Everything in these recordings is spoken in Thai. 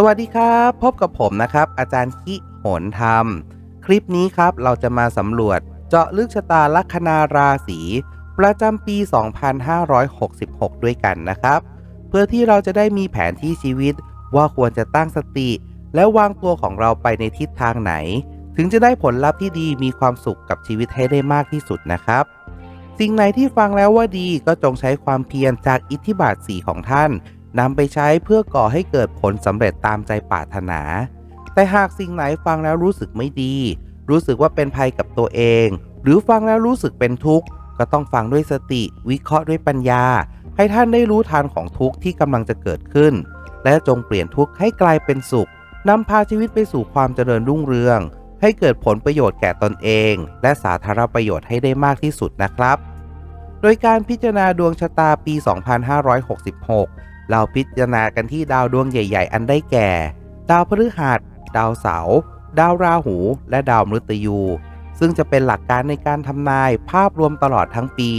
สวัสดีครับ พบกับผมนะครับ อาจารย์คิโหนธรรม คลิปนี้ครับเราจะมาสำรวจเจาะลึกชะตาลัคนาราศีประจำปี 2566 ด้วยกันนะครับ เพื่อที่เราจะได้มีแผนที่ชีวิตว่าควรจะตั้งสติ และวางตัวของเราไปในทิศทางไหน ถึงจะได้ผลลัพธ์ที่ดีมีความสุขกับชีวิตให้ได้มากที่สุดนะครับ สิ่งไหนที่ฟังแล้วว่าดีก็จงใช้ความเพียรจากอิทธิบาทสีของท่าน นำไปใช้เพื่อก่อให้เกิดผลสำเร็จตามใจปรารถนา แต่หากสิ่งไหนฟังแล้วรู้สึกไม่ดี รู้สึกว่าเป็นภัยกับตัวเอง หรือฟังแล้วรู้สึกเป็นทุกข์ ก็ต้องฟังด้วยสติ วิเคราะห์ด้วยปัญญา ให้ท่านได้รู้ทันของทุกข์ที่กำลังจะเกิดขึ้น และจงเปลี่ยนทุกข์ให้กลายเป็นสุขนำพาชีวิตไปสู่ความเจริญรุ่งเรือง ให้เกิดผลประโยชน์แก่ตนเอง และสาธารณประโยชน์ให้ได้มากที่สุดนะครับ โดยการพิจารณาดวงชะตาปี 2566 เราพิจารณากันที่ดาวดวงใหญ่ ๆ อันได้แก่ ดาวพฤหัส ดาวเสาร์ดาวราหู และดาวมฤตยู ซึ่งจะเป็นหลักการในการทำนายภาพรวมตลอดทั้งปี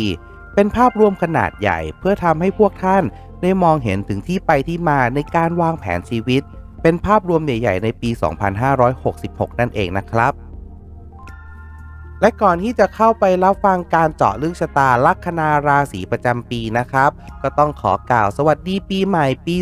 เป็นภาพรวมขนาดใหญ่เพื่อทำให้พวกท่านได้มองเห็นถึงที่ไปที่มาในการวางแผนชีวิต เป็นภาพรวมใหญ่ ๆ ในปี 2566 นั่นเองนะครับ และก่อนที่จะเข้าไปรับฟังการเจาะลึกชะตาลัคนาราศีประจำปีนะครับ ก็ต้องขอกล่าวสวัสดีปีใหม่ปี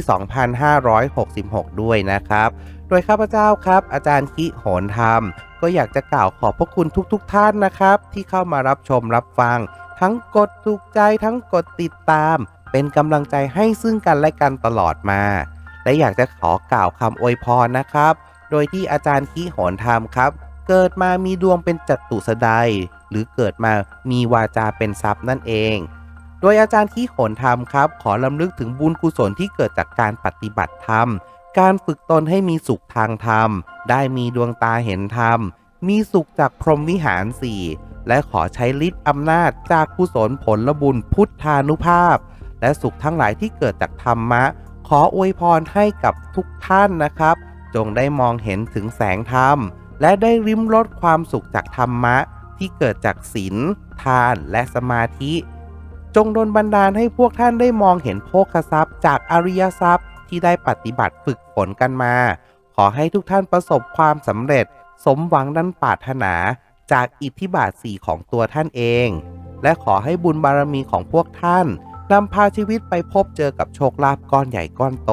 2566 ด้วยนะครับ โดยข้าพเจ้าครับ อาจารย์คิโหนธรรม ก็อยากจะกล่าวขอบพระคุณทุกๆทท่านนะครับ ที่เข้ามารับชมรับฟัง ทั้งกดถูกใจทั้งกดติดตาม เป็นกำลังใจให้ซึ่งกันและกันตลอดมา และอยากจะขอกล่าวคำอวยพรนะครับ โดยที่อาจารย์คิโหนธรรมครับ เกิดมามีดวงเป็นจัตุสดายหรือเกิดมามีวาจาเป็นทรัพย์นั่นเอง โดยอาจารย์ขี้โขนธรรมครับ ขอลำลึกถึงบุญกุศลที่เกิดจากการปฏิบัติธรรม การฝึกตนให้มีสุขทางธรรม ได้มีดวงตาเห็นธรรม มีสุขจากพรหมวิหารสี่และขอใช้ฤทธิ์อำนาจจากกุศลผลบุญพุทธานุภาพ และสุขทั้งหลายที่เกิดจากธรรมะ ขออวยพรให้กับทุกท่านนะครับ จงได้มองเห็นถึงแสงธรรม และได้ริมรสความสุขจากธรรมะที่เกิดจากศีลทานและสมาธิ จงดลบันดาลให้พวกท่านได้มองเห็นโภคทรัพย์ จากอริยทรัพย์ที่ได้ปฏิบัติฝึกฝนกันมา ขอให้ทุกท่านประสบความสำเร็จ สมหวังดันปรารถนาจากอิทธิบาทสีของตัวท่านเอง และขอให้บุญบารมีของพวกท่านนำพาชีวิตไปพบเจอกับโชคลาภก้อนใหญ่ก้อนโต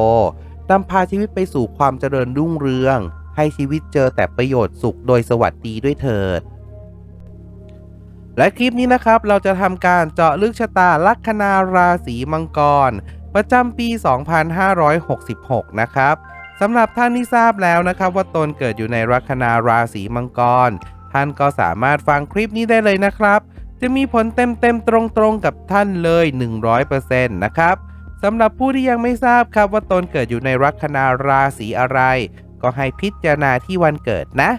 นำพาชีวิตไปสู่ความเจริญรุ่งเรือง ให้ชีวิตเจอแต่ประโยชน์สุขโดยสวัสดีด้วยเถิด และคลิปนี้นะครับเราจะทำการเจาะลึกชะตาลัคนาราศีมังกร ประจำปี 2566 นะครับสำหรับท่านที่ทราบแล้วนะครับ ว่าตนเกิดอยู่ในลัคนาราศีมังกร ท่านก็สามารถฟังคลิปนี้ได้เลยนะครับ จะมีผลเต็มๆตรงๆกับท่านเลย 100%นะครับสำหรับผู้ที่ยังไม่ทราบครับว่าตนเกิดอยู่ในลัคนาราศีอะไร ก็ให้พิจารณาที่วันเกิดนะ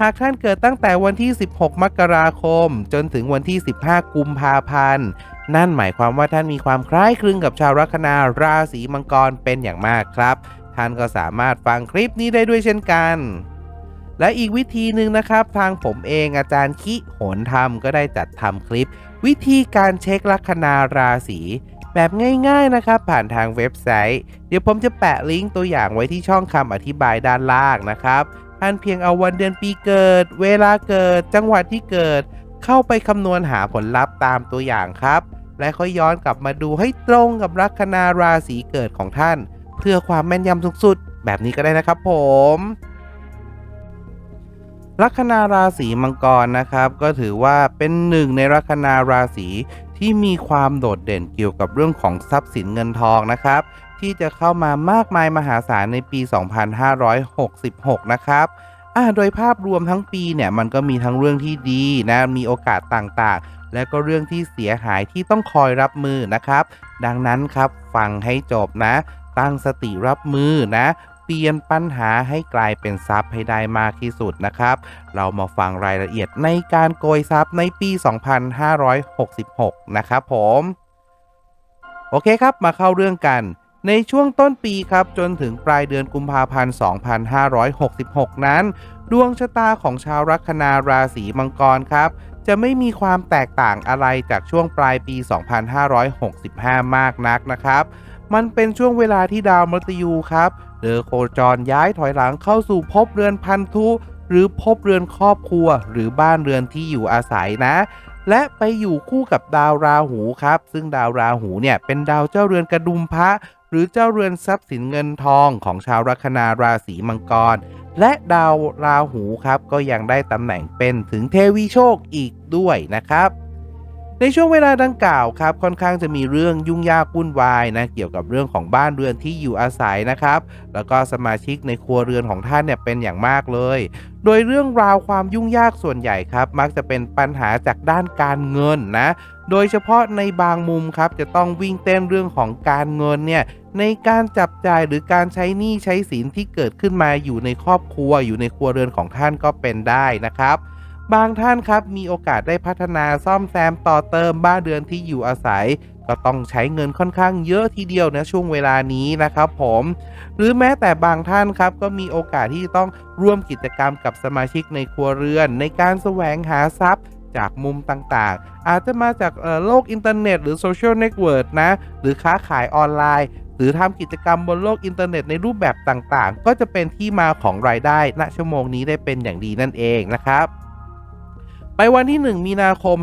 หากท่านเกิดตั้งแต่วันที่ 16 มกราคม จนถึงวันที่ 15 กุมภาพันธ์ นั่นหมายความว่าท่านมีความคล้ายคลึงกับชาวลัคนาราศีมังกรเป็นอย่างมากครับ ท่านก็สามารถฟังคลิปนี้ได้ด้วยเช่นกันและอีกวิธีหนึ่งนะครับ ทางผมเองอาจารย์คิโหนธรรมก็ได้จัดทำคลิป วิธีการเช็คลัคนาราศี แบบง่ายๆนะครับ ผ่านทางเว็บไซต์ เดี๋ยวผมจะแปะลิงก์ตัวอย่างไว้ที่ช่องคำอธิบายด้านล่างนะครับท่านเพียงเอาวันเดือนปีเกิด เวลาเกิด จังหวัดที่เกิด เข้าไปคำนวณหาผลลัพธ์ตามตัวอย่างครับ และค่อยย้อนกลับมาดูให้ตรงกับลัคนาราศีเกิดของท่าน เพื่อความแม่นยำสูงสุด แบบนี้ก็ได้นะครับผมลัคนาราศีมังกรนะครับ ก็ถือว่าเป็นหนึ่งในลัคนาราศี ที่มีความโดดเด่นเกี่ยวกับเรื่องของทรัพย์สินเงินทองนะครับ ที่จะเข้ามามากมายมหาศาลในปี 2566 นะครับอ่าโดยภาพรวมทั้งปีเนี่ยมันก็มีทั้งเรื่องที่ดีนะมีโอกาสต่างๆ และก็เรื่องที่เสียหายที่ต้องคอยรับมือนะครับ ดังนั้นครับฟังให้จบนะ ตั้งสติรับมือนะ เปลี่ยนปัญหาให้กลายเป็นทรัพย์ให้ได้มากที่สุดนะครับ เรามาฟังรายละเอียดในการโกยทรัพย์ในปี 2566 นะครับผม โอเคครับมาเข้าเรื่องกันในช่วงต้นปีครับจนถึงปลายเดือนกุมภาพันธ์ 2566 นั้น ดวงชะตาของชาวลัคนาราศีมังกรครับ จะไม่มีความแตกต่างอะไรจากช่วงปลายปี 2565 มากนักนะครับ มันเป็นช่วงเวลาที่ดาวมฤตยูครับ เดอโคจรย้ายถอยหลังเข้าสู่ภพเรือนพันธุ หรือภพเรือนครอบครัว หรือบ้านเรือนที่อยู่อาศัยนะ และไปอยู่คู่กับดาวราหูครับ ซึ่งดาวราหูเนี่ยเป็นดาวเจ้าเรือนกระดุมพระ หรือเจ้าเรือนทรัพย์สินเงินทองของชาวลัคนาราศีมังกร และดาวราหูครับก็ยังได้ตำแหน่งเป็นถึงเทวีโชคอีกด้วยนะครับ ในช่วงเวลาดังกล่าวครับค่อนข้างจะมีเรื่องยุ่งยากวุ่นวายนะเกี่ยวกับเรื่องของบ้านเรือนที่อยู่อาศัยนะครับ แล้วก็สมาชิกในครัวเรือนของท่านเนี่ยเป็นอย่างมากเลย โดยเรื่องราวความยุ่งยากส่วนใหญ่ครับ มักจะเป็นปัญหาจากด้านการเงินนะ โดยเฉพาะในบางมุมครับจะต้องวิ่งเต้นเรื่องของการเงินเนี่ยในการจับจ่ายหรือการใช้หนี้ใช้สินที่เกิดขึ้นมาอยู่ในครอบครัวอยู่ในครัวเรือนของท่านก็เป็นได้นะครับ บางท่านครับมีโอกาสได้พัฒนาซ่อมแซมต่อเติมบ้านเรือนที่อยู่อาศัย ก็ต้องใช้เงินค่อนข้างเยอะทีเดียวนะช่วงเวลานี้นะครับผม หรือแม้แต่บางท่านครับก็มีโอกาสที่จะต้องร่วมกิจกรรมกับสมาชิกในครัวเรือน ในการแสวงหาทรัพย์จากมุมต่างๆ อาจจะมาจากโลกอินเทอร์เน็ตหรือโซเชียลเน็ตเวิร์กนะ หรือค้าขายออนไลน์ หรือทำกิจกรรมบนโลกอินเทอร์เน็ตในรูปแบบต่างๆ ก็จะเป็นที่มาของรายได้ณชั่วโมงนี้ได้เป็นอย่างดีนั่นเองนะครับ ไปวันที่ 1 มีนาคม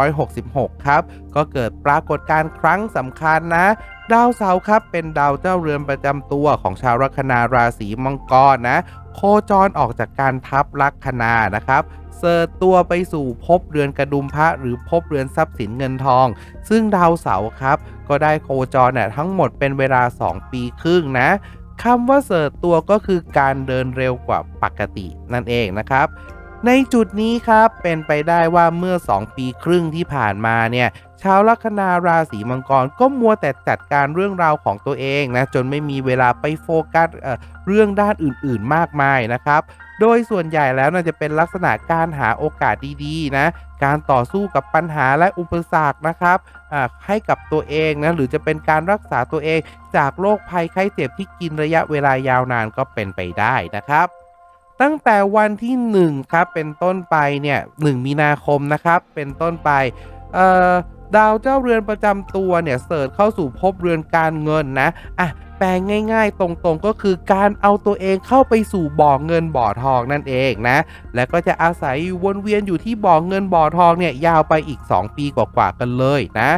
2566 ครับ ก็เกิดปรากฏการณ์ครั้งสำคัญนะ ดาวเสาร์ครับ เป็นดาวเจ้าเรือนประจำตัวของชาวลัคนาราศีมังกรนะ โคจรออกจากการทับลัคนานะครับเสิร์ชตัวไปสู่ภพเรือนกระดุมพระหรือภพเรือนทรัพย์สินเงินทอง ซึ่งดาวเสาร์ครับ ก็ได้โคจรเนี่ยทั้งหมดเป็นเวลา 2 ปีครึ่งนะคำว่าเสิร์ชตัวก็คือการเดินเร็วกว่าปกตินั่นเองนะครับ ในจุดนี้ครับเป็นไปได้ว่าเมื่อ 2 ปีครึ่งที่ผ่านมาเนี่ยชาวลัคนาราศีมังกรก็มัวแต่จัดการเรื่องราวของตัวเองนะจนไม่มีเวลาไปโฟกัสเเรื่องด้านอื่นๆมากมายนะครับโดยส่วนใหญ่แล้วน่าจะเป็นลักษณะการหาโอกาสดีๆนะ การต่อสู้กับปัญหาและอุปสรรคนะครับให้กับตัวเองนะหรือจะเป็นการรักษาตัวเองจากโรคภัยไข้เจ็บที่กินระยะเวลายาวนานก็เป็นไปได้นะครับ ตั้งแต่วันที่ 1 ครับ เป็นต้นไปเนี่ย1มีนาคมนะครับ เป็นต้นไปเอ่อดาวเจ้าเรือนประจำตัวเนี่ยเสิร์ชเข้าสู่ภพเรือนการเงินนะอะแปลงง่าย ๆ ตรงๆก็คือการเอาตัวเองเข้าไปสู่บ่อเงินบ่อทองนั่นเองนะ และก็จะอาศัยวนเวียนอยู่ที่บ่อเงินบ่อทองเนี่ยยาวไปอีก 2 ปีกว่าๆกันเลยนะ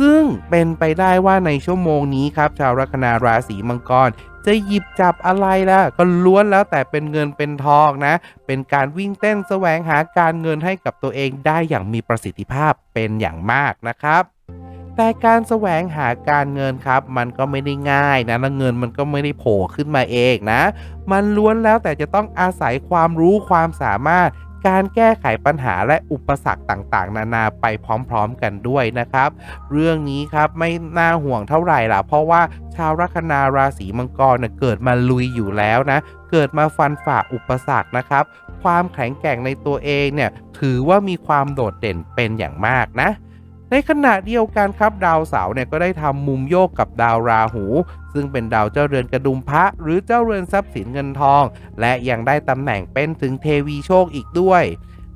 ซึ่งเป็นไปได้ว่าในชั่วโมงนี้ครับ ชาวลัคนาราศีมังกร จะหยิบจับอะไรล่ะ ก็ล้วนแล้วแต่เป็นเงินเป็นทองนะ เป็นการวิ่งเต้นแสวงหาการเงินให้กับตัวเองได้อย่างมีประสิทธิภาพเป็นอย่างมากนะครับแต่การแสวงหาการเงินครับ มันก็ไม่ได้ง่ายนะแล้วเงินมันก็ไม่ได้โผล่ขึ้นมาเองนะ มันล้วนแล้วแต่จะต้องอาศัยความรู้ความสามารถ การแก้ไขปัญหาและอุปสรรคต่างๆ นานาไปพร้อมๆกันด้วยนะครับ เรื่องนี้ครับไม่น่าห่วงเท่าไหร่ล่ะเพราะว่าชาวลัคนาราศีมังกรเน่ยเกิดมาลุยอยู่แล้วนะ เกิดมาฟันฝ่าอุปสรรคนะครับ ความแข็งแกร่งในตัวเองเนี่ยถือว่ามีความโดดเด่นเป็นอย่างมากนะ ในขณะเดียวกันครับดาวเสาร์เนี่ยก็ได้ทำมุมโยกกับดาวราหู ซึ่งเป็นดาวเจ้าเรือนกระดุมพระ หรือเจ้าเรือนทรัพย์สินเงินทอง และยังได้ตำแหน่งเป็นถึงเทวีโชคอีกด้วย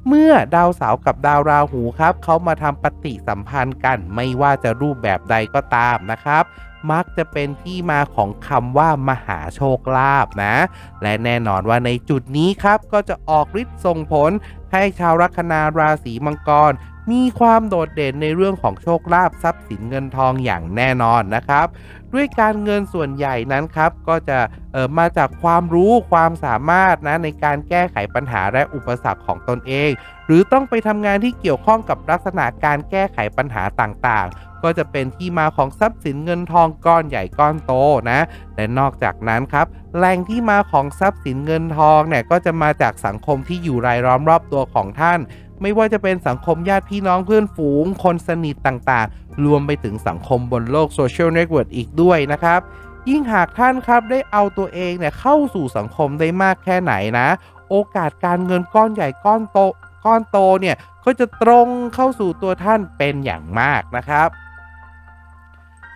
เมื่อดาวเสาร์กับดาวราหูครับเขามาทำปฏิสัมพันธ์กันไม่ว่าจะรูปแบบใดก็ตามนะครับ มักจะเป็นที่มาของคำว่ามหาโชคลาภนะ และแน่นอนว่าในจุดนี้ครับก็จะออกฤทธิ์ส่งผลให้ชาวลัคนาราศีมังกร มีความโดดเด่นในเรื่องของโชคลาภทรัพย์สินเงินทองอย่างแน่นอนนะครับ ด้วยการเงินส่วนใหญ่นั้นครับ ก็จะเอ่อมาจากความรู้ความสามารถนะในการแก้ไขปัญหาและอุปสรรคของตนเอง หรือต้องไปทำงานที่เกี่ยวข้องกับลักษณะการแก้ไขปัญหาต่างๆ ก็จะเป็นที่มาของทรัพย์สินเงินทองก้อนใหญ่ก้อนโตนะและนอกจากนั้นครับแหล่งที่มาของทรัพย์สินเงินทองเนี่ยก็จะมาจากสังคมที่อยู่รายล้อมรอบตัวของท่าน ไม่ว่าจะเป็นสังคมญาติพี่น้องเพื่อนฝูง คนสนิทต่างๆ รวมไปถึงสังคมบนโลกโซเชียลเน็ตเวิร์กอีกด้วยนะครับ ยิ่งหากท่านครับได้เอาตัวเองเนี่ยเข้าสู่สังคมได้มากแค่ไหนนะ โอกาสการเงินก้อนใหญ่ก้อนโตก้อนโตเนี่ยก็จะตรงเข้าสู่ตัวท่านเป็นอย่างมากนะครับ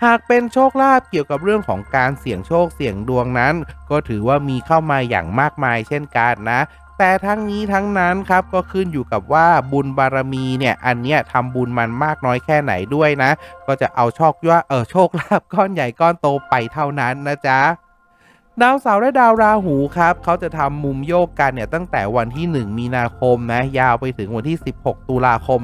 หากเป็นโชคลาภเกี่ยวกับเรื่องของการเสี่ยงโชคเสี่ยงดวงนั้น ก็ถือว่ามีเข้ามาอย่างมากมายเช่นกันนะ แต่ทั้งนี้ทั้งนั้นครับก็ขึ้นอยู่กับว่าบุญบารมีเนี่ยอันเนี้ยทำบุญมันมากน้อยแค่ไหนด้วยนะ ก็จะเอาโชคย่เออโชคลาภก้อนใหญ่ก้อนโตไปเท่านั้นนะจ๊ะดาวเสาร์และดาวราหูครับเขาจะทำมุมโยกกันเนี่ยตั้งแต่วันที่ 1 มีนาคมนะยาวไปถึงวันที่ 16 ตุลาคม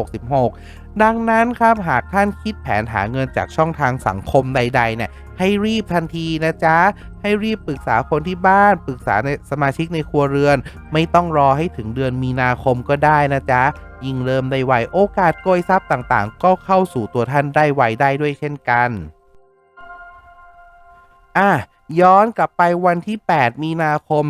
2566 ดังนั้นครับหากท่านคิดแผนหาเงินจากช่องทางสังคมใดๆเนี่ย ให้รีบทันทีนะจ๊ะ ให้รีบปรึกษาคนที่บ้านปรึกษาในสมาชิกในครัวเรือน ไม่ต้องรอให้ถึงเดือนมีนาคมก็ได้นะจ๊ะ ยิ่งเริ่มได้ไวโอกาสโกยทรัพย์ต่างๆ ก็เข้าสู่ตัวท่านได้ไวได้ด้วยเช่นกัน อะย้อนกลับไปวันที่ 8 มีนาคม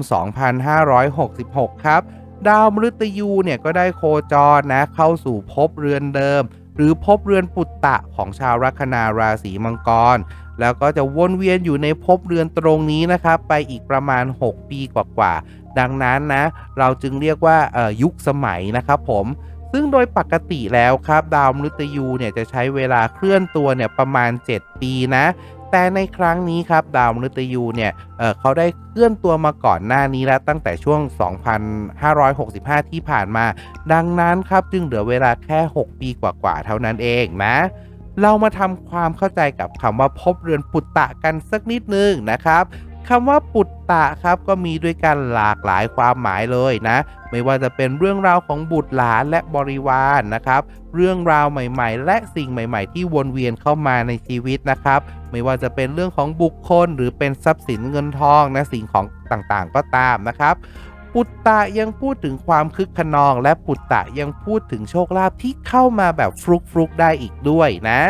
2566 ครับ ดาวมฤตยูเนี่ยก็ได้โคจรนะเข้าสู่ภพเรือนเดิม หรือภพเรือนปุตตะของชาวลัคนาราศีมังกร แล้วก็จะวนเวียนอยู่ในภพเรือนตรงนี้นะครับ ไปอีกประมาณ 6 ปีกว่าๆดังนั้นนะ เราจึงเรียกว่ายุคสมัยนะครับผมซึ่งโดยปกติแล้วครับ ดาวมฤตยูเนี่ยจะใช้เวลาเคลื่อนตัวเนี่ยประมาณ 7 ปีนะ แต่ในครั้งนี้ครับ ดาวมฤตยูเนี่ยเเขาได้เคลื่อนตัวมาก่อนหน้านี้แล้วตั้งแต่ช่วง 2565 ที่ผ่านมา ดังนั้นครับจึงเหลือเวลาแค่ 6 ปีกว่าๆเท่านั้นเองนะ เรามาทำความเข้าใจกับคำว่าพบเรือนปุตตะกันสักนิดนึงนะครับคำว่าปุตตะครับก็มีด้วยกันหลากหลายความหมายเลยนะ ไม่ว่าจะเป็นเรื่องราวของบุตรหลานและบริวารนนะครับ เรื่องราวใหม่ๆ และสิ่งใหม่ ๆ ที่วนเวียนเข้ามาในชีวิตนะครับ ไม่ว่าจะเป็นเรื่องของบุคคล หรือเป็นทรัพย์สินเงินทองนะสิ่งของต่างๆ ก็ตามนะครับ ปุตตะยังพูดถึงความคึกขนอง และปุตตะยังพูดถึงโชคลาภที่เข้ามาแบบฟลุกฟลุกๆได้อีกด้วยนะ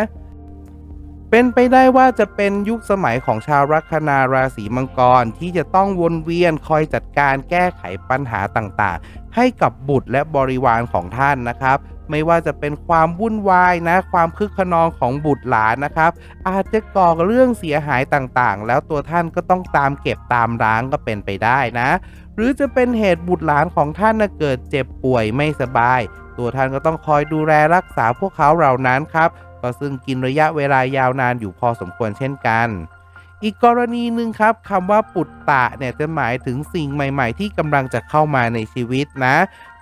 เป็นไปได้ว่าจะเป็นยุคสมัยของชาวลัคนาราศีมังกรที่จะต้องวนเวียนคอยจัดการแก้ไขปัญหาต่างๆ ให้กับบุตรและบริวารของท่านนะครับไม่ว่าจะเป็นความวุ่นวายนะ ความคึกขนองของบุตรหลานนะครับ อาจจะก่อเรื่องเสียหายต่างๆ แล้วตัวท่านก็ต้องตามเก็บตามร้างก็เป็นไปได้นะ หรือจะเป็นเหตุบุตรหลานของท่านนะเกิดเจ็บป่วยไม่สบาย ตัวท่านก็ต้องคอยดูแลรักษาพวกเขาเหล่านั้นครับ ก็ซึ่งกินระยะเวลายาวนานอยู่พอสมควรเช่นกัน อีกกรณีหนึ่งครับคำว่าปุตตะเนี่ยจะหมายถึงสิ่งใหม่ ๆ ที่กำลังจะเข้ามาในชีวิตนะ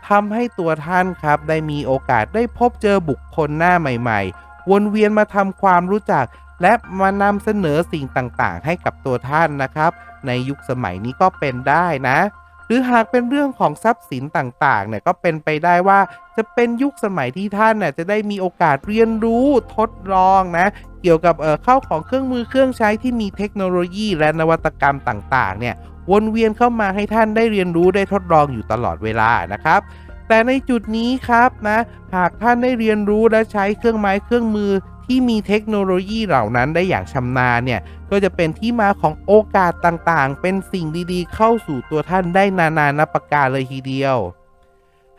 ทำให้ตัวท่านครับได้มีโอกาสได้พบเจอบุคคลหน้าใหม่ ๆ วนเวียนมาทำความรู้จัก และมานำเสนอสิ่งต่างๆ ให้กับตัวท่านนะครับ ในยุคสมัยนี้ก็เป็นได้นะ หรือหากเป็นเรื่องของทรัพย์สินต่างๆเนี่ยก็เป็นไปได้ว่าจะเป็นยุคสมัยที่ท่านน่ยจะได้มีโอกาสเรียนรู้ทดลองนะ เกี่ยวกับเอ่อเข้าของเครื่องมือเครื่องใช้ที่มีเทคโนโลยีและนวัตกรรมต่างๆ เนี่ยวนเวียนเข้ามาให้ท่านได้เรียนรู้ได้ทดลองอยู่ตลอดเวลานะครับแต่ในจุดนี้ครับนะ หากท่านได้เรียนรู้และใช้เครื่องไม้เครื่องมือ ที่มีเทคโนโลยีเหล่านั้นได้อย่างชำนาญเนี่ย ก็จะเป็นที่มาของโอกาสต่างๆ เป็นสิ่งดีๆ เข้าสู่ตัวท่านได้นานานับประการเลยทีเดียว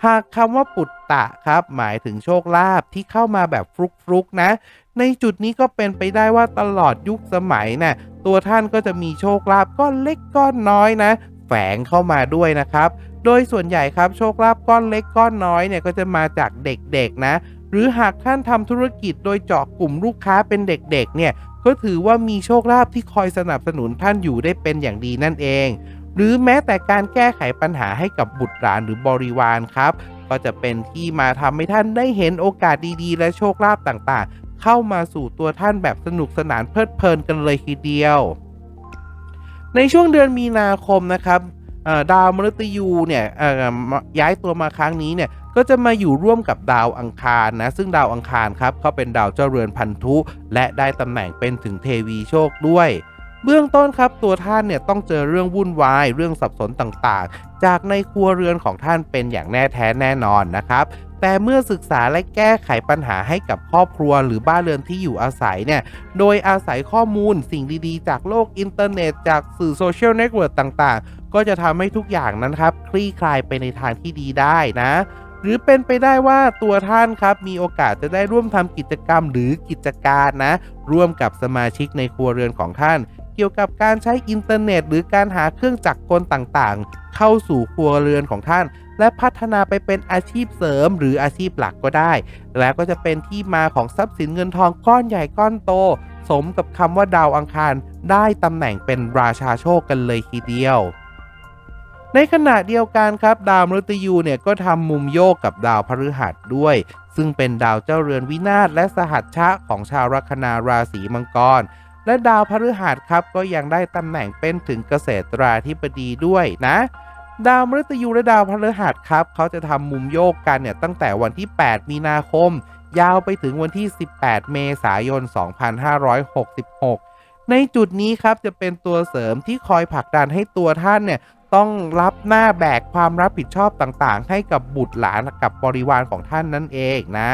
หากคำว่าปุตตะครับ หมายถึงโชคลาภที่เข้ามาแบบฟลุกๆนะ ในจุดนี้ก็เป็นไปได้ว่าตลอดยุคสมัยน่ะตัวท่านก็จะมีโชคลาภก้อนเล็กก้อนน้อยนะ แฝงเข้ามาด้วยนะครับ โดยส่วนใหญ่ครับโชคลาภก้อนเล็กก้อนน้อยเนี่ยก็จะมาจากเด็กๆนะ หรือหากท่านทำธุรกิจโดยเจาะกลุ่มลูกค้าเป็นเด็กๆ เนี่ย ก็ถือว่ามีโชคลาภที่คอยสนับสนุนท่านอยู่ได้เป็นอย่างดีนั่นเอง หรือแม้แต่การแก้ไขปัญหาให้กับบุตรหลานหรือบริวารครับ ก็จะเป็นที่มาทำให้ท่านได้เห็นโอกาสดีๆ และโชคลาภต่างๆ เข้ามาสู่ตัวท่านแบบสนุกสนานเพลิดเพลินกันเลยทีเดียว ในช่วงเดือนมีนาคมนะครับดาวมฤตยูเนี่ยย้ายตัวมาครั้งนี้เนี่ย ก็จะมาอยู่ร่วมกับดาวอังคารนะซึ่งดาวอังคารครับเขาเป็นดาวเจ้าเรือนพันธุ และได้ตำแหน่งเป็นถึงเทวีโชคด้วยเบื้องต้นครับตัวท่านเนี่ยต้องเจอเรื่องวุ่นวายเรื่องสับสนต่างๆ จากในครัวเรือนของท่านเป็นอย่างแน่แท้แน่นอนนะครับ แต่เมื่อศึกษาและแก้ไขปัญหาให้กับครอบครัวหรือบ้านเรือนที่อยู่อาศัยเนี่ยโดยอาศัยข้อมูลสิ่งดีๆ จากโลกอินเทอร์เน็ต จากสื่อโซเชียลเน็ตเวิร์กต่างๆ ก็จะทำให้ทุกอย่างนั้นครับ คลี่คลายไปในทางที่ดีได้นะ หรือเป็นไปได้ว่าตัวท่านครับมีโอกาสจะได้ร่วมทำกิจกรรมหรือกิจการนะ ร่วมกับสมาชิกในครัวเรือนของท่าน เกี่ยวกับการใช้อินเทอร์เน็ต หรือการหาเครื่องจักรกลต่างๆ เข้าสู่ครัวเรือนของท่าน และพัฒนาไปเป็นอาชีพเสริมหรืออาชีพหลักก็ได้ แล้วก็จะเป็นที่มาของทรัพย์สินเงินทองก้อนใหญ่ก้อนโต สมกับคำว่าดาวอังคารได้ตำแหน่งเป็นราชาโชคกันเลยทีเดียว ในขณะเดียวกันครับ ดาวมฤตยูเนี่ยก็ทำมุมโยกกับดาวพฤหัสด้วย ซึ่งเป็นดาวเจ้าเรือนวินาศและสหัชชะของชาวลัคนาราศีมังกร และดาวพฤหัสครับก็ยังได้ตำแหน่งเป็นถึงเกษตราธิบดีด้วยนะ ดาวมฤตยูและดาวพฤหัสครับ เขาจะทำมุมโยกกันเนี่ยตั้งแต่วันที่ 8 มีนาคม ยาวไปถึงวันที่ 18 เมษายน 2566 ในจุดนี้ครับจะเป็นตัวเสริมที่คอยผลักดันให้ตัวท่านเนี่ย ต้องรับหน้าแบกความรับผิดชอบต่างๆ ให้กับบุตรหลานกับบริวารของท่านนั่นเองนะ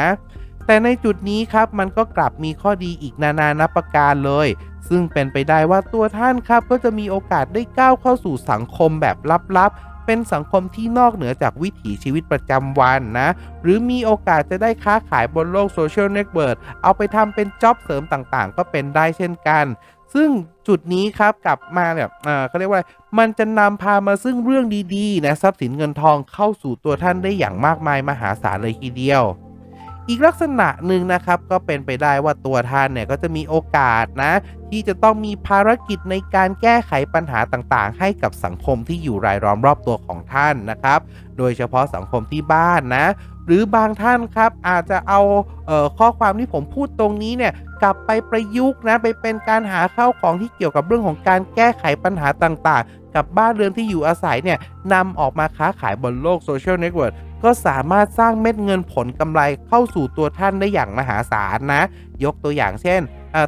แต่ในจุดนี้ครับมันก็กลับมีข้อดีอีกนานานับประการเลย ซึ่งเป็นไปได้ว่าตัวท่านครับก็จะมีโอกาสได้ก้าวเข้าสู่สังคมแบบลับๆ เป็นสังคมที่นอกเหนือจากวิถีชีวิตประจำวันนะ หรือมีโอกาสจะได้ค้าขายบนโลกโซเชียลเน็ตเวิร์กเอาไปทำเป็นจ็อบเสริมต่างๆ ก็เป็นได้เช่นกัน ซึ่งจุดนี้ครับกลับมาแบบอ่าเขาเรียกว่า มันจะนำพามาซึ่งเรื่องดีๆนะทรัพย์สินเงินทองเข้าสู่ตัวท่านได้อย่างมากมายมหาศาลเลยทีเดียว อีกลักษณะหนึ่งนะครับก็เป็นไปได้ว่าตัวท่านเนี่ยก็จะมีโอกาสนะ ที่จะต้องมีภารกิจในการแก้ไขปัญหาต่างๆ ให้กับสังคมที่อยู่รายล้อมรอบตัวของท่านนะครับ โดยเฉพาะสังคมที่บ้านนะ หรือบางท่านครับอาจจะเอาเออข้อความที่ผมพูดตรงนี้เนี่ยกลับไปประยุกต์นะไปเป็นการหาเข้าของที่เกี่ยวกับเรื่องของการแก้ไขปัญหาต่างๆ กับบ้านเรือนที่อยู่อาศัยเนี่ยนำออกมาค้าขายบนโลกโซเชียลเน็ตเวิร์กก็สามารถสร้างเม็ดเงินผลกำไรเข้าสู่ตัวท่านได้อย่างมหาศาลนะ ยกตัวอย่างเช่น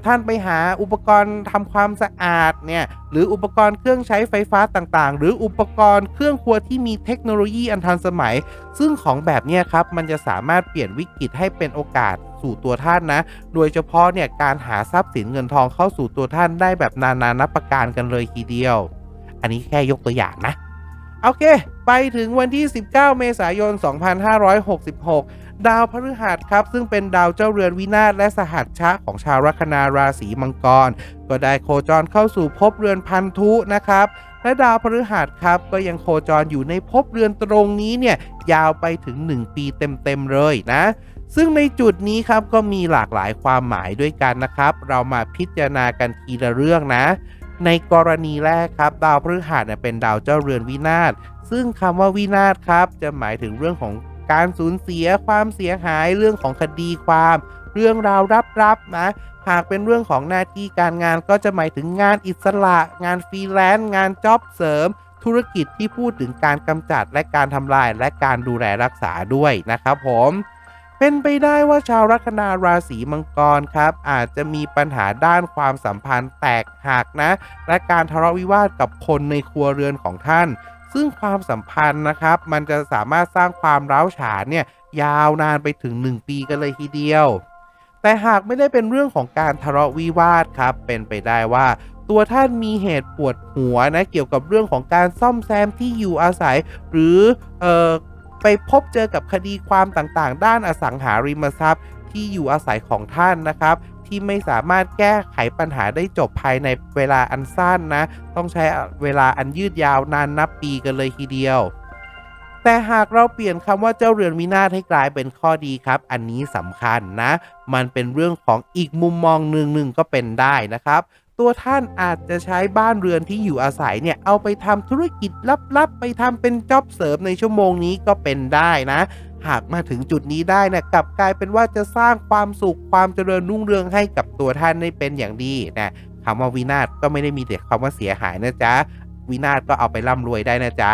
ท่านไปหาอุปกรณ์ทำความสะอาดเนี่ยหรืออุปกรณ์เครื่องใช้ไฟฟ้าต่างๆ หรืออุปกรณ์เครื่องครัวที่มีเทคโนโลยีอันทันสมัย ซึ่งของแบบนี้ครับมันจะสามารถเปลี่ยนวิกฤตให้เป็นโอกาสสู่ตัวท่านนะ โดยเฉพาะเนี่ยการหาทรัพย์สินเงินทองเข้าสู่ตัวท่านได้แบบนานานับประการกันเลยทีเดียว อันนี้แค่ยกตัวอย่างนะ โอเค ไปถึงวันที่ 19 เมษายน 2566 ดาวพฤหัสครับ ซึ่งเป็นดาวเจ้าเรือนวินาศและสหัชชะของชาวลัคนาราศีมังกร ก็ได้โคจรเข้าสู่ภพเรือนพันธุนะครับและดาวพฤหัสครับก็ยังโคจรอยู่ในภพเรือนตรงนี้เนี่ยยาวไปถึง 1 ปีเต็มๆเลยนะ ซึ่งในจุดนี้ครับก็มีหลากหลายความหมายด้วยกันนะครับ เรามาพิจารณากันทีละเรื่องนะ ในกรณีแรกครับ ดาวพฤหัสเนี่ยเป็นดาวเจ้าเรือนวินาศซึ่งคำว่าวินาศครับจะหมายถึงเรื่องของ การสูญเสียความเสียหายเรื่องของคดีความ เรื่องราวรับๆนะหากเป็นเรื่องของหน้าที่การงานก็จะหมายถึงงานอิสระ งานฟรีแลนซ์งานจ็อบเสริม ธุรกิจที่พูดถึงการกำจัดและการทำลายและการดูแลรักษาด้วยนะครับผมเป็นไปได้ว่าชาวลัคนาราศีมังกรครับ อาจจะมีปัญหาด้านความสัมพันธ์แตกหักนะ และการทะเลาะวิวาทกับคนในครัวเรือนของท่าน ซึ่งความสัมพันธ์นะครับ มันจะสามารถสร้างความร้าวฉานเนี่ยยาวนานไปถึง 1 ปีกันเลยทีเดียว แต่หากไม่ได้เป็นเรื่องของการทะเลาะวิวาทครับ เป็นไปได้ว่า ตัวท่านมีเหตุปวดหัวนะเกี่ยวกับเรื่องของการซ่อมแซมที่อยู่อาศัย หรือเอ่อไปพบเจอกับคดีความต่างๆ ด้านอสังหาริมทรัพย์ที่อยู่อาศัยของท่านนะครับ ที่ไม่สามารถแก้ไขปัญหาได้จบภายในเวลาอันสั้นนะ ต้องใช้เวลาอันยืดยาวนานนับปีกันเลยทีเดียว แต่หากเราเปลี่ยนคำว่าเจ้าเรือนวินาศให้กลายเป็นข้อดีครับ อันนี้สำคัญนะ มันเป็นเรื่องของอีกมุมมองหนึ่งหนึ่งก็เป็นได้นะครับตัวท่านอาจจะใช้บ้านเรือนที่อยู่อาศัยเนี่ยเอาไปทำธุรกิจลับๆ ไปทำเป็นจ็อบเสริมในชั่วโมงนี้ก็เป็นได้นะ หากมาถึงจุดนี้ได้นะกลับกลายเป็นว่าจะสร้างความสุขความเจริญรุ่งเรืองให้กับตัวท่านได้เป็นอย่างดีนะคำว่าวินาศก็ไม่ได้มีแต่คำว่าเสียหายนะจ๊ะวินาศก็เอาไปร่ำรวยได้นะจ๊ะ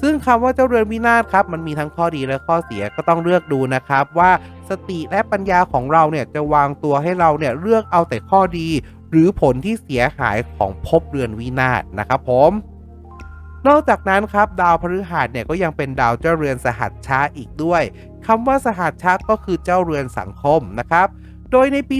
ซึ่งคำว่าเจ้าเรือนวินาศครับมันมีทั้งข้อดีและข้อเสียก็ต้องเลือกดูนะครับ ว่าสติและปัญญาของเราเนี่ยจะวางตัวให้เราเนี่ยเลือกเอาแต่ข้อดี หรือผลที่เสียหายของภพเรือนวินาศนะครับผม นอกจากนั้นครับดาวพฤหัสเนี่ยก็ยังเป็นดาวเจ้าเรือนสหัชชาอีกด้วยคำว่าสหัชชาก็คือเจ้าเรือนสังคมนะครับโดยในปี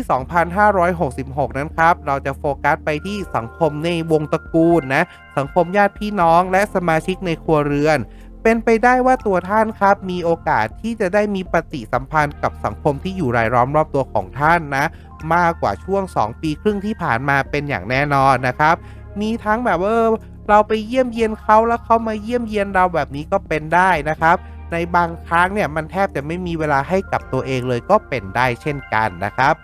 2566 นั้นครับ เราจะโฟกัสไปที่สังคมในวงตระกูลนะ สังคมญาติพี่น้องและสมาชิกในครัวเรือน เป็นไปได้ว่าตัวท่านครับ มีโอกาสที่จะได้มีปฏิสัมพันธ์กับสังคมที่อยู่รายล้อมรอบตัวของท่านนะ มากกว่าช่วง 2 ปีครึ่งที่ผ่านมาเป็นอย่างแน่นอนนะครับ มีทั้งแบบว่า เราไปเยี่ยมเยียนเขาแล้วเขามาเยี่ยมเยียนเราแบบนี้ก็เป็นได้นะครับ ในบางครั้งเนี่ยมันแทบจะไม่มีเวลาให้กับตัวเองเลยก็เป็นได้เช่นกันนะครับ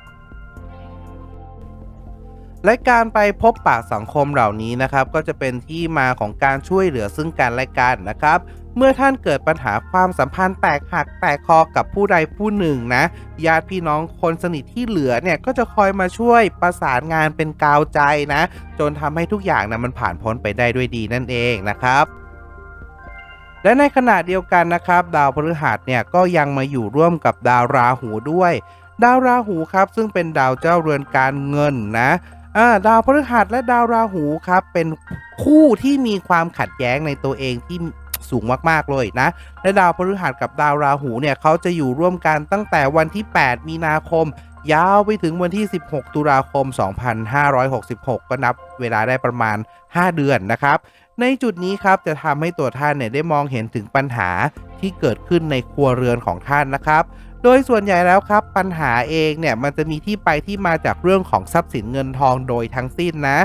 และการไปพบปะสังคมเหล่านี้นะครับก็จะเป็นที่มาของการช่วยเหลือซึ่งกันและกันนะครับ เมื่อท่านเกิดปัญหาความสัมพันธ์แตกหักแตกคอกับผู้ใดผู้หนึ่งนะญาติพี่น้องคนสนิทที่เหลือเนี่ยก็จะคอยมาช่วยประสานงานเป็นกาวใจนะ จนทำให้ทุกอย่างนะมันผ่านพ้นไปได้ด้วยดีนั่นเองนะครับและในขณะเดียวกันนะครับ ดาวพฤหัสเนี่ยก็ยังมาอยู่ร่วมกับดาวราหูด้วย ดาวราหูครับซึ่งเป็นดาวเจ้าเรือนการเงินนะ อ่าดาวพฤหัสและดาวราหูครับ เป็นคู่ที่มีความขัดแย้งในตัวเองที่สูงมาก ๆ เลยนะ และดาวพฤหัสกับดาวราหูเนี่ยเขาจะอยู่ร่วมกันตั้งแต่วันที่ 8 มีนาคม ยาวไปถึงวันที่ 16 ตุลาคม 2566 ก็นับเวลาได้ประมาณ 5 เดือนนะครับ ในจุดนี้ครับจะทำให้ตัวท่านเนี่ยได้มองเห็นถึงปัญหา ที่เกิดขึ้นในครัวเรือนของท่านนะครับ โดยส่วนใหญ่แล้วครับ ปัญหาเองเนี่ยมันจะมีที่ไปที่มาจากเรื่องของทรัพย์สินเงินทองโดยทั้งสิ้นนะ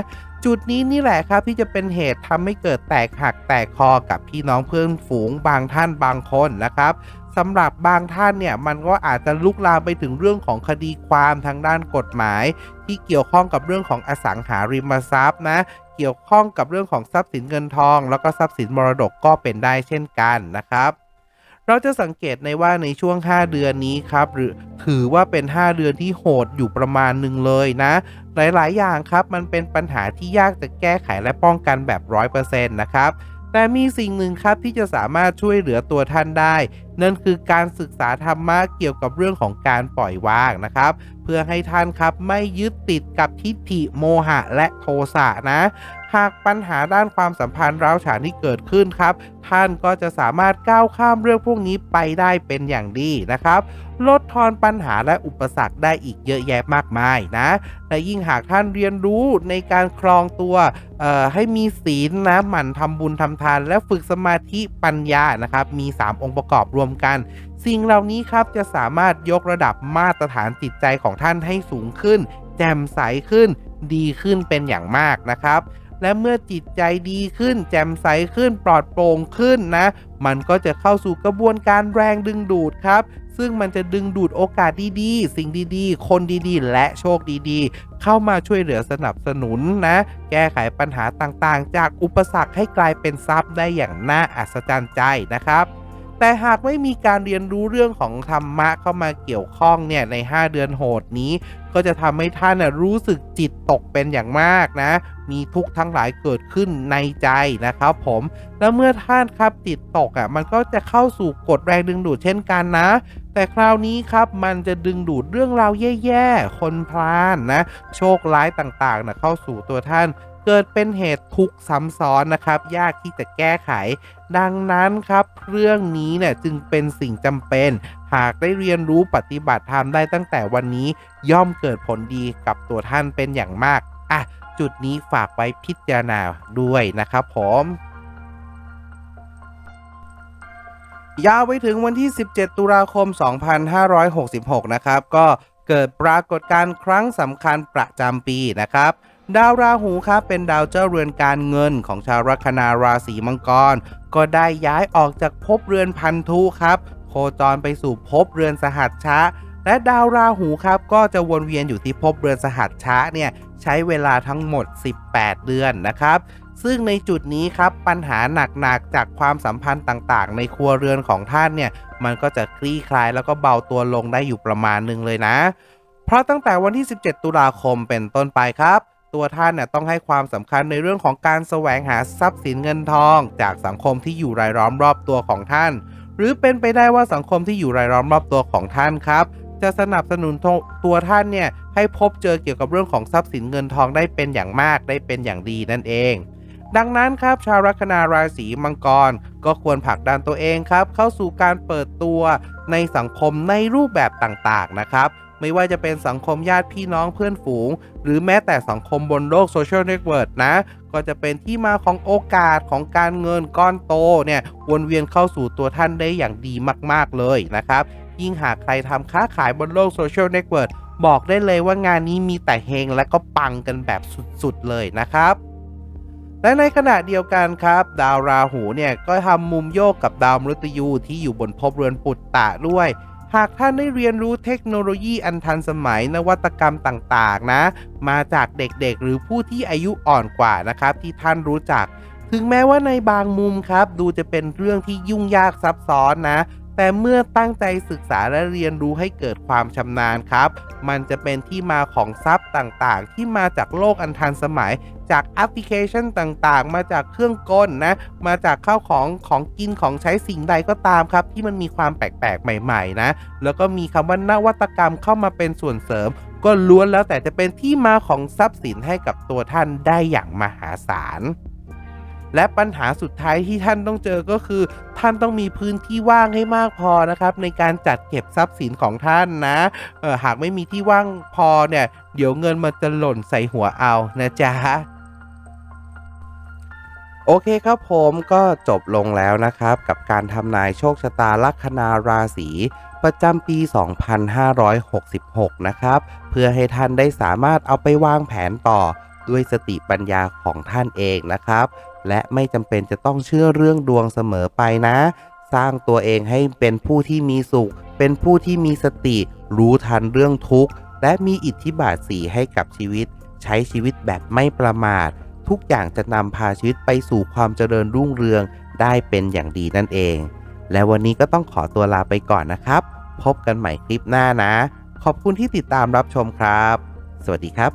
จุดนี้นี่แหละครับที่จะเป็นเหตุทำให้เกิดแตกหักแตกคอกับพี่น้องเพื่อนฝูงบางท่านบางคนนะครับสำหรับบางท่านเนี่ยมันก็อาจจะลุกลามไปถึงเรื่องของคดีความทางด้านกฎหมาย ที่เกี่ยวข้องกับเรื่องของอสังหาริมทรัพย์นะเกี่ยวข้องกับเรื่องของทรัพย์สินเงินทอง แล้วก็ทรัพย์สินมรดกก็เป็นได้เช่นกันนะครับ เราจะสังเกตในว่าในช่วง 5 เดือนนี้ครับหรือถือว่าเป็น 5 เดือนที่โหดอยู่ประมาณหนึ่งเลยนะ หลายๆ อย่างครับมันเป็นปัญหาที่ยากจะแก้ไขและป้องกันแบบ 100%นะครับแต่มีสิ่งหนึ่งครับที่จะสามารถช่วยเหลือตัวท่านได้ นั่นคือการศึกษาธรรมะเกี่ยวกับเรื่องของการปล่อยวางนะครับ เพื่อให้ท่านครับไม่ยึดติดกับทิฏฐิโมหะและโทสะนะหากปัญหาด้านความสัมพันธ์ร้าวฉานที่เกิดขึ้นครับ ท่านก็จะสามารถก้าวข้ามเรื่องพวกนี้ไปได้เป็นอย่างดีนะครับ ลดทอนปัญหาและอุปสรรคได้อีกเยอะแยะมากมายนะและยิ่งหากท่านเรียนรู้ในการครองตัวเอ่อให้มีศีลนะหมั่นทำบุญทำทาน และฝึกสมาธิปัญญานะครับ มี 3 องค์ประกอบรวมกัน สิ่งเหล่านี้ครับจะสามารถยกระดับมาตรฐานจิตใจของท่านให้สูงขึ้น แจ่มใสขึ้น ดีขึ้นเป็นอย่างมากนะครับและเมื่อจิตใจดีขึ้น แจ่มใสขึ้นปลอดโปร่งขึ้นนะ มันก็จะเข้าสู่กระบวนการแรงดึงดูดครับ ซึ่งมันจะดึงดูดโอกาสดีๆ สิ่งดีๆ คนดีๆ และโชคดีๆ เข้ามาช่วยเหลือสนับสนุนนะ แก้ไขปัญหาต่างๆ จากอุปสรรคให้กลายเป็นทรัพย์ได้อย่างน่าอัศจรรย์ใจนะครับ แต่หากไม่มีการเรียนรู้เรื่องของธรรมะเข้ามาเกี่ยวข้องเนี่ยใน 5 เดือนโหดนี้ ก็จะทำให้ท่านน่ะรู้สึกจิตตกเป็นอย่างมากนะ มีทุกข์ทั้งหลายเกิดขึ้นในใจนะครับผม แล้วเมื่อท่านครับจิตตกอะมันก็จะเข้าสู่กฎแรงดึงดูดเช่นกันนะแต่คราวนี้ครับมันจะดึงดูดเรื่องราวแย่ๆ คนพลานนะ โชคร้ายต่างๆนะเข้าสู่ตัวท่าน เกิดเป็นเหตุทุกข์ซ้ำซ้อนนะครับ ยากที่จะแก้ไข ดังนั้นครับ เรื่องนี้เนี่ยจึงเป็นสิ่งจำเป็น หากได้เรียนรู้ปฏิบัติธรรมได้ตั้งแต่วันนี้ย่อมเกิดผลดีกับตัวท่านเป็นอย่างมากอะจุดนี้ฝากไว้พิจารณาด้วยนะครับผมยาวไปถึงวันที่ 17 ตุลาคม 2566 นะครับ ก็เกิดปรากฏการณ์ครั้งสำคัญประจำปีนะครับ ดาวราหูครับเป็นดาวเจ้าเรือนการเงินของชาวลัคนาราศีมังกร ก็ได้ย้ายออกจากภพเรือนพันธุครับ โคจรไปสู่ภพเรือนสหัสชะ และดาวราหูครับก็จะวนเวียนอยู่ที่ภพเรือนสหัสชะเนี่ยใช้เวลาทั้งหมด 18 เดือนนะครับ ซึ่งในจุดนี้ครับปัญหาหนักๆจากความสัมพันธ์ต่างๆ ในครัวเรือนของท่านเนี่ยมันก็จะคลี่คลายแล้วก็เบาตัวลงได้อยู่ประมาณหนึ่งเลยนะ เพราะตั้งแต่วันที่ 17 ตุลาคมเป็นต้นไปครับ ตัวท่านเนี่ยต้องให้ความสำคัญในเรื่องของการแสวงหาทรัพย์สินเงินทอง จากสังคมที่อยู่รายล้อมรอบตัวของท่าน หรือเป็นไปได้ว่าสังคมที่อยู่รายล้อมรอบตัวของท่านครับ จะสนับสนุนตัวท่านเนี่ยให้พบเจอเกี่ยวกับเรื่องของทรัพย์สินเงินทองได้เป็นอย่างมากได้เป็นอย่างดีนั่นเอง ดังนั้นครับชาวลัคนาราศีมังกร ก็ควรผลักดันตัวเองครับ เข้าสู่การเปิดตัวในสังคมในรูปแบบต่างๆนะครับ ไม่ว่าจะเป็นสังคมญาติพี่น้องเพื่อนฝูง หรือแม้แต่สังคมบนโลกโซเชียลเน็ตเวิร์กนะ ก็จะเป็นที่มาของโอกาสของการเงินก้อนโตเนี่ยวนเวียนเข้าสู่ตัวท่านได้อย่างดีมากๆเลยนะครับ ยิ่งหากใครทำค้าขายบนโลกโซเชียลเน็ตเวิร์กบอกได้เลยว่างานนี้มีแต่เฮงและก็ปังกันแบบสุดๆเลยนะครับและในขณะเดียวกันครับ ดาวราหูเนี่ยก็ทำมุมโยกกับดาวมฤตยูที่อยู่บนภพเรือนปุตตะด้วย หากท่านได้เรียนรู้เทคโนโลยีอันทันสมัยนวัตกรรมต่างๆนะ มาจากเด็กๆ หรือผู้ที่อายุอ่อนกว่านะครับ ที่ท่านรู้จัก ถึงแม้ว่าในบางมุมครับ ดูจะเป็นเรื่องที่ยุ่งยากซับซ้อนนะ แต่เมื่อตั้งใจศึกษาและเรียนรู้ให้เกิดความชำนาญครับ มันจะเป็นที่มาของทรัพย์ต่างๆ ที่มาจากโลกอันทันสมัย จากแอปพลิเคชันต่างๆ มาจากเครื่องกลนะ มาจากข้าวของของกินของใช้สิ่งใดก็ตามครับ ที่มันมีความแปลกๆ ใหม่ๆ นะ แล้วก็มีคำว่านวัตกรรมเข้ามาเป็นส่วนเสริม ก็ล้วนแล้วแต่จะเป็นที่มาของทรัพย์สินให้กับตัวท่านได้อย่างมหาศาล และปัญหาสุดท้ายที่ท่านต้องเจอก็คือ ท่านต้องมีพื้นที่ว่างให้มากพอนะครับ ในการจัดเก็บทรัพย์สินของท่านนะออหากไม่มีที่ว่างพอเนี่ย เดี๋ยวเงินมันจะหล่นใส่หัวเอานะจ๊ะโอเคครับผมก็จบลงแล้วนะครับ กับการทำนายโชคชะตาลัคนาราศีประจำปี 2566 นะครับ เพื่อให้ท่านได้สามารถเอาไปวางแผนต่อด้วยสติปัญญาของท่านเองนะครับ และไม่จำเป็นจะต้องเชื่อเรื่องดวงเสมอไปนะ สร้างตัวเองให้เป็นผู้ที่มีสุข เป็นผู้ที่มีสติ รู้ทันเรื่องทุกข์ และมีอิทธิบาทสีให้กับชีวิต ใช้ชีวิตแบบไม่ประมาท ทุกอย่างจะนำพาชีวิตไปสู่ความเจริญรุ่งเรืองได้เป็นอย่างดีนั่นเอง และวันนี้ก็ต้องขอตัวลาไปก่อนนะครับ พบกันใหม่คลิปหน้านะ ขอบคุณที่ติดตามรับชมครับ สวัสดีครับ